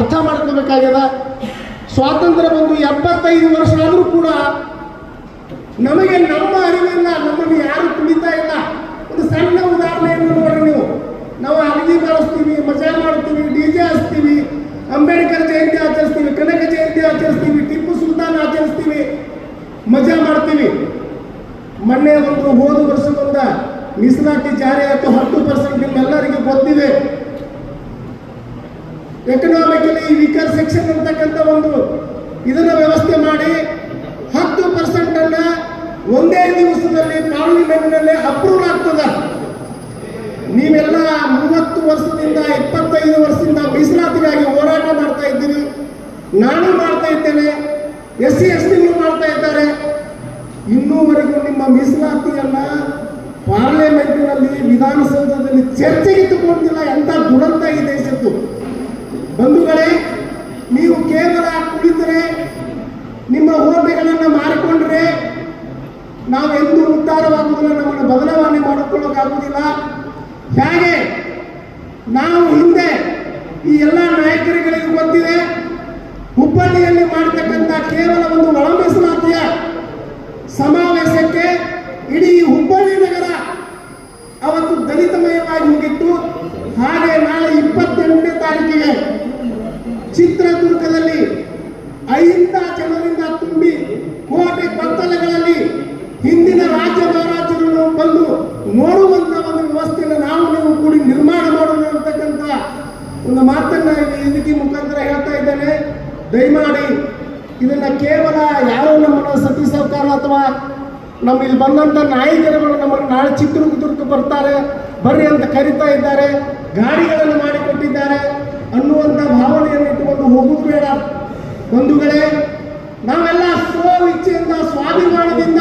ಅರ್ಥ ಮಾಡ್ಕೋಬೇಕಾಗ್ಯದ? ಸ್ವಾತಂತ್ರ್ಯ ಬಂದು ಎಪ್ಪತ್ತೈದು ವರ್ಷ ಆದರೂ ಕೂಡ ನಮಗೆ ನಮ್ಮ ಅರಿವಿಲ್ಲ, ನಮ್ಮನ್ನು ಯಾರು ತುಳಿತಾ ಇಲ್ಲ. ಒಂದು ಸಣ್ಣ ಉದಾಹರಣೆಯನ್ನು ನೋಡ್ರಿ ನೀವು. ನಾವು ಅಲ್ಲಿಗೆ ಬಳಸ್ತೀವಿ ಮಜಾ ಮಾಡ್ತೀವಿ, ಡಿ ಜೆ ಹಚ್ತೀವಿ, ಅಂಬೇಡ್ಕರ್ ಜಯಂತಿ ಆಚರಿಸ್ತೀವಿ, ಕನಕ ಜಯಂತಿ ಆಚರಿಸ್ತೀವಿ, ಟಿಪ್ಪು ಸುಲ್ತಾನ್ ಆಚರಿಸ್ತೀವಿ, ಮಜಾ ಮಾಡ್ತೀವಿ. ಮೊನ್ನೆ ಒಂದು ಹೋದ ವರ್ಷದಿಂದ ಮೀಸಲಾತಿ ಜಾರಿ ಆಯ್ತು ಹತ್ತು ಪರ್ಸೆಂಟ್ ನಿಮ್ಮೆಲ್ಲರಿಗೂ ಗೊತ್ತಿದೆ ಎಕನಾಮಿಕಲಿ ವೀಕರ್ ಸೆಕ್ಷನ್ ಅಂತಕ್ಕಂಥ ಒಂದು ಇದನ್ನ ವ್ಯವಸ್ಥೆ ಮಾಡಿ ಹತ್ತು ಪರ್ಸೆಂಟ್ ಅನ್ನ ಒಂದೇ ದಿವಸದಲ್ಲಿ ಪಾರ್ಲಿಮೆಂಟ್ನಲ್ಲಿ ಅಪ್ರೂವ್ ಆಗ್ತದ. ನೀವೆಲ್ಲ ಮೂವತ್ತು ವರ್ಷದಿಂದ ಇಪ್ಪತ್ತೈದು ವರ್ಷದಿಂದ ಮೀಸಲಾತಿಗಾಗಿ ಹೋರಾಟ ಮಾಡ್ತಾ ಇದ್ದೀರಿ. ನಾನು ಮಾಡ್ತಾ ಇದ್ದೇನೆ. ಎಸ್ ಸಿ ಎಸ್ ಟಿಗಳು ಮಾಡ್ತಾ ಇದ್ದಾರೆ. ಇನ್ನೂವರೆಗೂ ನಿಮ್ಮ ಮೀಸಲಾತಿಯನ್ನ ಪಾರ್ಲಿಮೆಂಟ್ನಲ್ಲಿ ವಿಧಾನಸೌಧದಲ್ಲಿ ಚರ್ಚೆಗೆ ತಗೊಂಡಿಲ್ಲ ಎಂತ ದುರಂತ ಈ ದೇಶದ್ದು. ಬಂಧುಗಳೇ, ನೀವು ಕೇವಲ ಕುಳಿತರೆ, ನಿಮ್ಮ ಹೋಟೆಗಳನ್ನು ಮಾರಿಕೊಂಡ್ರೆ ನಾವೆಂದೂ ಉದ್ಧಾರವಾಗುವುದಿಲ್ಲ, ನಮ್ಮನ್ನು ಬದಲಾವಣೆ ಮಾಡಿಕೊಳ್ಳೋಕ್ಕಾಗುವುದಿಲ್ಲ. ಹೇಗೆ? ನಾವು ಹಿಂದೆ ಈ ಎಲ್ಲ ನಾಯಕರುಗಳಿಗೆ ಗೊತ್ತಿದೆ, ಹುಬ್ಬಳ್ಳಿಯಲ್ಲಿ ಮಾಡತಕ್ಕಂಥ ಕೇವಲ ಒಂದು ಒಳ ಸಮಾವೇಶಕ್ಕೆ ಇಡೀ ಹುಬ್ಬಳ್ಳಿ ನಗರ ಅವತ್ತು ದಲಿತಮಯವಾಗಿ ಹೋಗಿತ್ತು. ಹಾಗೆ ನಾಳೆ ಇಪ್ಪತ್ತೆಂಟನೇ ತಾರೀಕಿಗೆ ಚಿತ್ರದುರ್ಗದಲ್ಲಿ ಐದ ಜನರಿಂದ ತುಂಬಿ ಕೋಟೆ ಕತ್ತಲೆಗಳಲ್ಲಿ ಹಿಂದಿನ ರಾಜ್ಯ ಮಹಾರಾಜರು ಬಂದು ನೋಡುವಂತ ಒಂದು ವ್ಯವಸ್ಥೆಯನ್ನು ನಾವು ನೀವು ಕೂಡಿ ನಿರ್ಮಾಣ ಮಾಡೋಣ ಅಂತಕ್ಕಂಥ ಒಂದು ಮಾತನ್ನ ಇದಕ್ಕೆ ಮುಖಾಂತರ ಹೇಳ್ತಾ ಇದ್ದೇನೆ. ದಯಮಾಡಿ ಇದನ್ನ ಕೇವಲ ಯಾರೋ ನಮ್ಮನ್ನು ಸತಿ ಸರ್ಕಾರ ಅಥವಾ ನಮ್ಮ ಇಲ್ಲಿ ಬಂದಂತ ನಾಯಕರುಗಳು ನಮ್ಮನ್ನು ನಾಳೆ ಚಿತ್ರದುರ್ಗ ಬರ್ತಾರೆ, ಬರ್ರಿ ಅಂತ ಕರಿತಾ ಇದ್ದಾರೆ, ಗಾಡಿಗಳನ್ನು ಮಾಡಿಕೊಟ್ಟಿದ್ದಾರೆ ಅನ್ನುವಂಥ ಹೋಗುವುದು ಬೇಡ ಬಂಧುಗಳೇ, ನಾವೆಲ್ಲ ಸ್ವ ಇಚ್ಛೆಯಿಂದ ಸ್ವಾಭಿಮಾನದಿಂದ,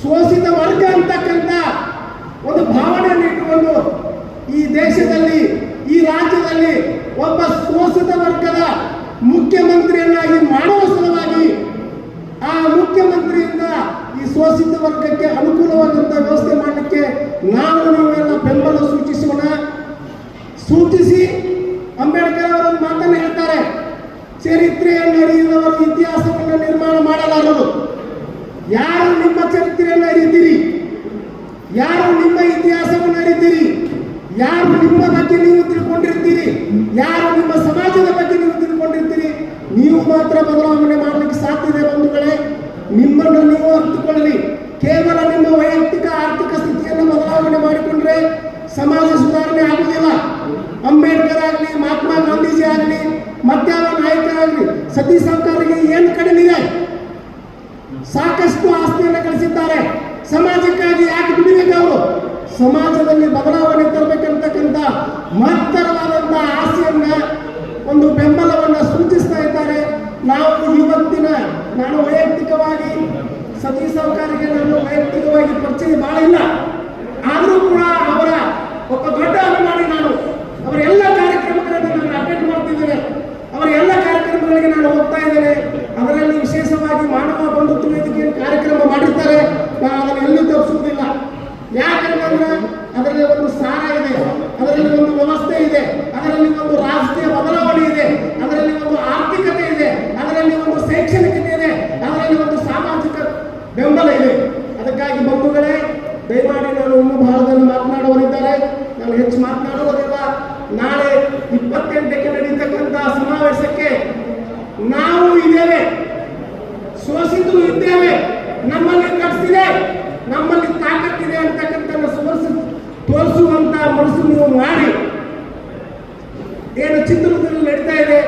ಶೋಷಿತ ವರ್ಗ ಅಂತಕ್ಕಂಥ ಒಂದು ಭಾವನೆಯನ್ನು ಇಟ್ಟುಕೊಂಡು ಈ ದೇಶದಲ್ಲಿ, ಈ ರಾಜ್ಯದಲ್ಲಿ ಒಬ್ಬ ಶೋಷಿತ ವರ್ಗದ ಮುಖ್ಯಮಂತ್ರಿಯನ್ನಾಗಿ ಮಾಡುವ ಸಲುವಾಗಿ ಆ ಮುಖ್ಯಮಂತ್ರಿಯಿಂದ ಈ ಶೋಷಿತ ವರ್ಗಕ್ಕೆ ಅನುಕೂಲವಾದಂಥ ವ್ಯವಸ್ಥೆ ಮಾಡಲಿಕ್ಕೆ ನಾವು ನಾವೆಲ್ಲ ಬೆಂಬಲ ಸೂಚಿಸೋಣ. ಸೂಚಿಸಿ ಅಂಬೇಡ್ಕರ್ ಅವರು ಒಂದು ಮಾತನ್ನು ಹೇಳ್ತಾರೆ. ಚರಿತ್ರೆಯನ್ನು ಅರಿಯದವರು ಇತಿಹಾಸವನ್ನು ನಿರ್ಮಾಣ ಮಾಡಲಾರರು ಯಾರು ನಿಮ್ಮ ಚರಿತ್ರೆಯನ್ನು ಅರಿತೀರಿ? ಯಾರು ನಿಮ್ಮ ಇತಿಹಾಸವನ್ನು ಅರಿತೀರಿ? ಯಾರು ನಿಮ್ಮ ಬಗ್ಗೆ ನೀವು ತಿಳ್ಕೊಂಡಿರ್ತೀರಿ? ಯಾರು ನಿಮ್ಮ ಸಮಾಜದ ಬಗ್ಗೆ ನೀವು ತಿಳ್ಕೊಂಡಿರ್ತೀರಿ? ನೀವು ಮಾತ್ರ ಬದಲಾವಣೆ ಮಾಡಲಿಕ್ಕೆ ಸಾಧ್ಯ ಇದೆ ಬಂಧುಗಳೇ? ನಿಮ್ಮನ್ನು ನೀವು ಆಗಲಿ ಮತ್ಯಾವ ನಾಯಕರಾಗಲಿ. ಸತಿ ಸರ್ಕಾರಿಗೆ ಏನು ಕಡಿಮೆ ಸಾಕಷ್ಟು ಆಸ್ತಿಯನ್ನು ಗಳಿಸಿದ್ದಾರೆ ಸಮಾಜಕ್ಕಾಗಿ ಯಾಕೆ ದುಡಿಬೇಕು ಅವರು? ಸಮಾಜದಲ್ಲಿ ಬದಲಾವಣೆ ತರಬೇಕಂತಕ್ಕಂಥ ಮಹತ್ತರವಾದಂತಹ ಆಸೆಯನ್ನ ಒಂದು ಬೆಂಬಲವನ್ನ ಸೂಚಿಸ್ತಾ ಇದ್ದಾರೆ. ನಾವು ಇವತ್ತಿನ, ನಾನು ವೈಯಕ್ತಿಕವಾಗಿ ಸತೀಶ್ ಸರ್ಕಾರಿಗೆ ನಾನು ವೈಯಕ್ತಿಕವಾಗಿ ಪರಿಚಯ ಬಹಳ ಇಲ್ಲ. ಆದರೂ ಕೂಡ ಅವರ ಒಬ್ಬ ದೊಡ್ಡ ಅಭಿಮಾನಿ ನಾನು ಅವರ ಎಲ್ಲ ಕಾರ್ಯಕ್ರಮಗಳನ್ನು ನಾನು ಅಟೆಂಡ್ ಮಾಡ್ತಿದ್ದೇನೆ ಅವರ ಎಲ್ಲ ಕಾರ್ಯಕ್ರಮಗಳಿಗೆ ನಾನು ಹೋಗ್ತಾ ಇದ್ದೇನೆ ಅದರಲ್ಲಿ ವಿಶೇಷವಾಗಿ ಮಾನವ ಬಂಧುತ್ವ ವೇದಿಕೆ ಕಾರ್ಯಕ್ರಮ ಮಾಡಿರ್ತಾರೆ ನಾನು ಅದನ್ನು ಎಲ್ಲೂ ತಪ್ಪಿಸುವುದಿಲ್ಲ ಯಾಕಂತಂದ್ರೆ ಅದರಲ್ಲಿ ಒಂದು ಸಾರ ಇದೆ ಅದರಲ್ಲಿ ಒಂದು ವ್ಯವಸ್ಥೆ ಇದೆ ಅದರಲ್ಲಿ ಒಂದು ರಾಜಕೀಯ ಬದಲಾವಣೆ ಇದೆ ಅದರಲ್ಲಿ ಒಂದು ಆರ್ಥಿಕತೆ ಇದೆ ಅದರಲ್ಲಿ ಒಂದು ಶೈಕ್ಷಣಿಕತೆ ಇದೆ ಅದರಲ್ಲಿ ಒಂದು ಸಾಮಾಜಿಕ ಬೆಂಬಲ ಇದೆ ಅದಕ್ಕಾಗಿ ಬಂಧುಗಳೇ ದಯಮಾಡಿ ನಾನು ಇನ್ನೂ ಬಹಳದಲ್ಲಿ ಮಾತನಾಡುವರಿದ್ದಾರೆ ನಾನು ಹೆಚ್ಚು ಮಾತನಾಡುವುದಿಲ್ಲ, ನಾಳೆ ಇಪ್ಪತ್ತೆಂಟಕ್ಕೆ ನಡೀತಕ್ಕಂತಹ ಸಮಾವೇಶಕ್ಕೆ ನಾವು ಇದ್ದೇವೆ. ಸೋಸಿದ್ದು ಇದ್ದೇವೆ. ನಮ್ಮಲ್ಲಿ ಕಟ್ಸಿದೆ, ನಮ್ಮಲ್ಲಿ ತಾಕತ್ತಿದೆ ಅಂತಕ್ಕಂಥ ಸೋರ್ಸ್ ತೋರಿಸುವಂತ ಮನಸ್ಸು ನೀವು ಮಾಡಿ. ಏನು ಚಿತ್ರದಲ್ಲಿ ನಡೀತಾ ಇದೆ,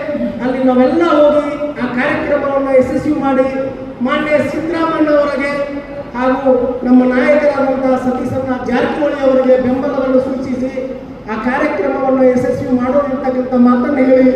ಅಲ್ಲಿ ನಾವೆಲ್ಲ ಹೋಗಿ ಆ ಕಾರ್ಯಕ್ರಮವನ್ನು ಯಶಸ್ವಿ ಮಾಡಿ, ಮಾನ್ಯ ಸಿದ್ದರಾಮಯ್ಯ ಅವರಿಗೆ ಹಾಗೂ ನಮ್ಮ ನಾಯಕರಾದಂತಹ ಸತೀಶಣ್ಣ ಜಾರಕಿಹೊಳಿ ಅವರಿಗೆ ಬೆಂಬಲವನ್ನು ಸೂಚಿಸಿ ಆ ಕಾರ್ಯಕ್ರಮವನ್ನು ಯಶಸ್ವಿ ಮಾಡೋಣ ಮಾತನ್ನು ಹೇಳಿ